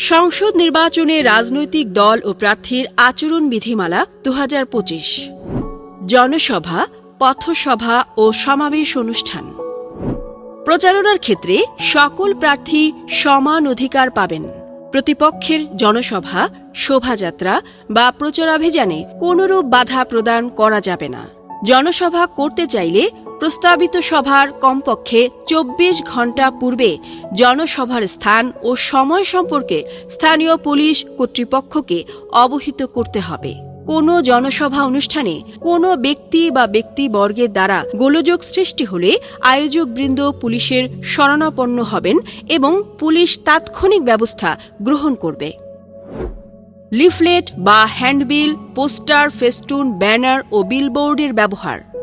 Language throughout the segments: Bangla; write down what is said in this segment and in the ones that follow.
সংসদ নির্বাচনে রাজনৈতিক দল ও প্রার্থীর আচরণ বিধিমালা দু হাজার পঁচিশ। জনসভা, পথসভা ও সমাবেশ অনুষ্ঠান। প্রচারণার ক্ষেত্রে সকল প্রার্থী সমান অধিকার পাবেন। প্রতিপক্ষের জনসভা, শোভাযাত্রা বা প্রচারাভিযানে কোনরূপ বাধা প্রদান করা যাবে না। জনসভা করতে চাইলে প্রস্তাবিত সভার কমপক্ষে চব্বিশ ঘণ্টা পূর্বে জনসভার স্থান ও সময় সম্পর্কে স্থানীয় পুলিশ কর্তৃপক্ষকে অবহিত করতে হবে। কোনো জনসভা অনুষ্ঠানে কোনো ব্যক্তি বা ব্যক্তিবর্গের দ্বারা গোলযোগ সৃষ্টি হলে আয়োজকবৃন্দ পুলিশের শরণাপন্ন হবেন এবং পুলিশ তাৎক্ষণিক ব্যবস্থা গ্রহণ করবে। লিফলেট বা হ্যান্ডবিল, পোস্টার, ফেস্টুন, ব্যানার ও বিলবোর্ডের ব্যবহার।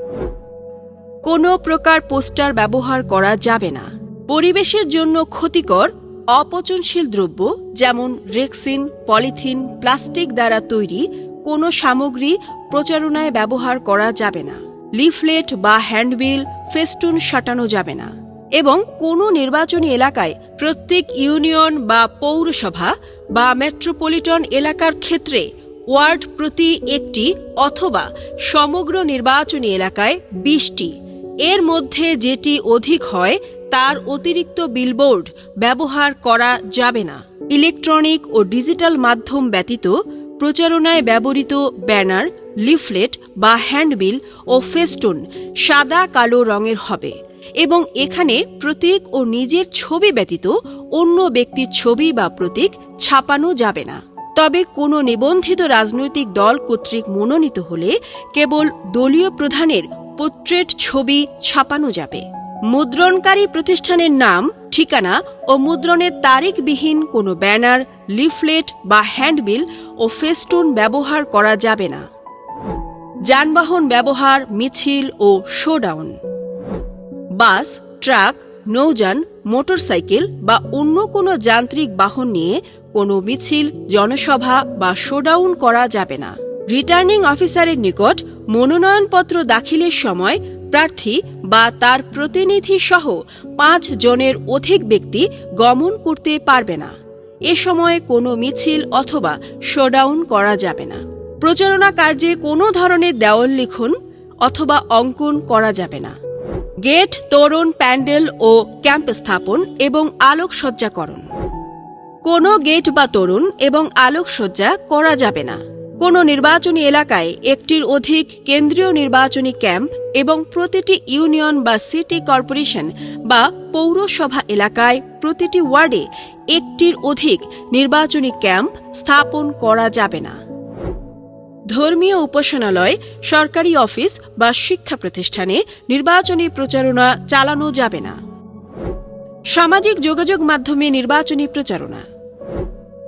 কোনো প্রকার পোস্টার ব্যবহার করা যাবে না। পরিবেশের জন্য ক্ষতিকর, অপচনশীল দ্রব্য যেমন রেক্সিন, পলিথিন, প্লাস্টিক দ্বারা তৈরি কোনো সামগ্রী প্রচারণায় ব্যবহার করা যাবে না। লিফলেট বা হ্যান্ডবিল, ফেস্টুন সাটানো যাবে না। এবং কোনো নির্বাচনী এলাকায় প্রত্যেক ইউনিয়ন বা পৌরসভা বা মেট্রোপলিটন এলাকার ক্ষেত্রে ওয়ার্ড প্রতি একটি অথবা সমগ্র নির্বাচনী এলাকায় বিশটি এর মধ্যে যেটি অধিক হয়, তার অতিরিক্ত বিলবোর্ড ব্যবহার করা যাবে না। ইলেকট্রনিক ও ডিজিটাল মাধ্যম ব্যতীত প্রচারণায় ব্যবহৃত ব্যানার, লিফলেট বা হ্যান্ডবিল ও ফেস্টুন সাদা কালো রঙের হবে এবং এখানে প্রতীক ও নিজের ছবি ব্যতীত অন্য ব্যক্তির ছবি বা প্রতীক ছাপানো যাবে না। তবে কোনো নিবন্ধিত রাজনৈতিক দল কর্তৃক মনোনীত হলে কেবল দলীয় প্রধানের পোর্ট্রেট ছবি ছাপানো যাবে। মুদ্রণকারী প্রতিষ্ঠানের নাম, ঠিকানা ও মুদ্রণের তারিখবিহীন কোনো ব্যানার, লিফলেট বা হ্যান্ডবিল ও ফেস্টুন ব্যবহার করা যাবে না। যানবাহন ব্যবহার, মিছিল ও শোডাউন। বাস, ট্রাক, নৌযান, মোটরসাইকেল বা অন্য কোনো যান্ত্রিক বাহন নিয়ে কোনো মিছিল, জনসভা বা শোডাউন করা যাবে না। রিটার্নিং অফিসারের নিকট মনোনয়নপত্র দাখিলের সময় প্রার্থী বা তার প্রতিনিধি সহ পাঁচ জনের অধিক ব্যক্তি গমন করতে পারবে না। এ সময় কোনো মিছিল অথবা শোডাউন করা যাবে না। প্রচারণা কার্যে কোনো ধরনের দেওয়াল লিখন অথবা অঙ্কন করা যাবে না। গেট, তোরণ, প্যান্ডেল ও ক্যাম্প স্থাপন এবং আলোকসজ্জাকরণ কোনো গেট বা তোরণ এবং আলোকসজ্জা করা যাবে না। কোনো নির্বাচনী এলাকায় একটির অধিক কেন্দ্রীয় নির্বাচনী ক্যাম্প এবং প্রতিটি ইউনিয়ন বা সিটি কর্পোরেশন বা পৌরসভা এলাকায় প্রতিটি ওয়ার্ডে একটির অধিক নির্বাচনী ক্যাম্প স্থাপন করা যাবে না। ধর্মীয় উপাসনালয়, সরকারি অফিস বা শিক্ষা প্রতিষ্ঠানে নির্বাচনী প্রচারণা চালানো যাবে না। সামাজিক যোগাযোগ মাধ্যমে নির্বাচনী প্রচারণা।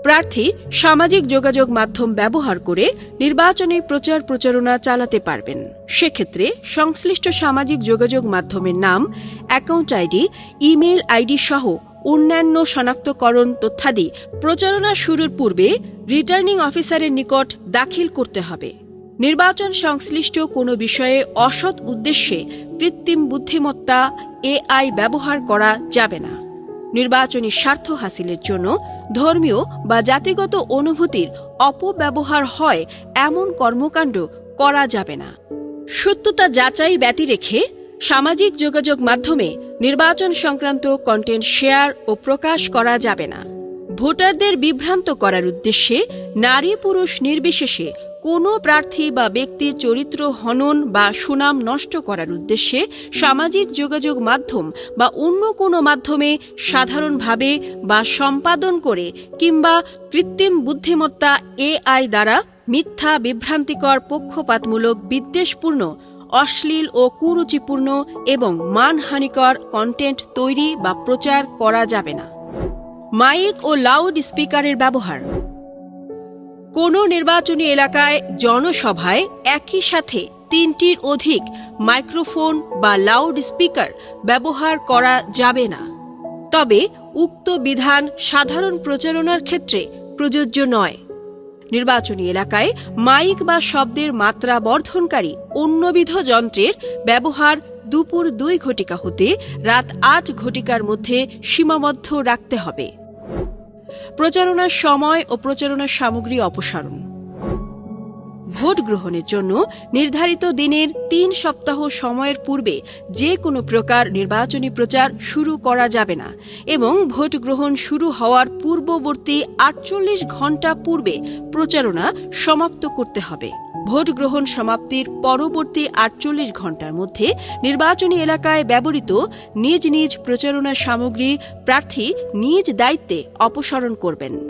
প্রার্থী সামাজিক যোগাযোগ মাধ্যম ব্যবহার করে নির্বাচনী প্রচার প্রচারণা চালাতে পারবেন। সেক্ষেত্রে সংশ্লিষ্ট সামাজিক যোগাযোগ মাধ্যমের নাম, অ্যাকাউন্ট আইডি ইমেল আইডি সহ অন্যান্য শনাক্তকরণ তথ্যাদি প্রচারণা শুরুর পূর্বে রিটার্নিং অফিসারের নিকট দাখিল করতে হবে। নির্বাচন সংশ্লিষ্ট কোনো বিষয়ে অসৎ উদ্দেশ্যে কৃত্রিম বুদ্ধিমত্তা এআই ব্যবহার করা যাবে না। নির্বাচনী স্বার্থ হাসিলের জন্য ধর্মীয় বা জাতিগত অনুভূতির অপব্যবহার হয় এমন কর্মকাণ্ড করা যাবে না। সত্যতা যাচাই ব্যতি রেখে সামাজিক যোগাযোগ মাধ্যমে নির্বাচন সংক্রান্ত কন্টেন্ট শেয়ার ও প্রকাশ করা যাবে না। ভোটারদের বিভ্রান্ত করার উদ্দেশ্যে নারী পুরুষ নির্বিশেষে কোনো প্রার্থী বা ব্যক্তির চরিত্র হনন বা সুনাম নষ্ট করার উদ্দেশ্যে সামাজিক যোগাযোগ মাধ্যম বা অন্য কোনো মাধ্যমে সাধারণভাবে বা সম্পাদন করে কিংবা কৃত্রিম বুদ্ধিমত্তা এআই দ্বারা মিথ্যা বিভ্রান্তিকর পক্ষপাতমূলক বিদ্বেষপূর্ণ, অশ্লীল ও কুরুচিপূর্ণ এবং মানহানিকর কন্টেন্ট তৈরি বা প্রচার করা যাবে না। মাইক ও লাউড স্পিকারের ব্যবহার। কোনো নির্বাচনী এলাকায় জনসভায় একই সাথে তিনটির অধিক মাইক্রোফোন বা লাউড স্পিকার ব্যবহার করা যাবে না। তবে উক্ত বিধান সাধারণ প্রচারণার ক্ষেত্রে প্রযোজ্য নয়। নির্বাচনী এলাকায় মাইক বা শব্দের মাত্রা বর্ধনকারী অন্যবিধ যন্ত্রের ব্যবহার দুপুর দুই ঘটিকা হতে রাত আট ঘটিকার মধ্যে সীমাবদ্ধ রাখতে হবে। প্রচারণার সময় ও প্রচারণার সামগ্রী অপসারণ। ভোট গ্রহণের জন্য নির্ধারিত দিনের তিন সপ্তাহ সময়ের পূর্বে যে কোনো প্রকার নির্বাচনী প্রচার শুরু করা যাবে না এবং ভোট গ্রহণ শুরু হওয়ার পূর্ববর্তী আটচল্লিশ ঘণ্টা পূর্বে প্রচারণা সমাপ্ত করতে হবে। ভোট গ্রহণ সমাপ্তির পরবর্তী আটচল্লিশ ঘণ্টার মধ্যে নির্বাচনী এলাকায় ব্যবহৃত নিজ নিজ প্রচারণা সামগ্রী প্রার্থী নিজ দায়িত্বে অপসারণ করবেন।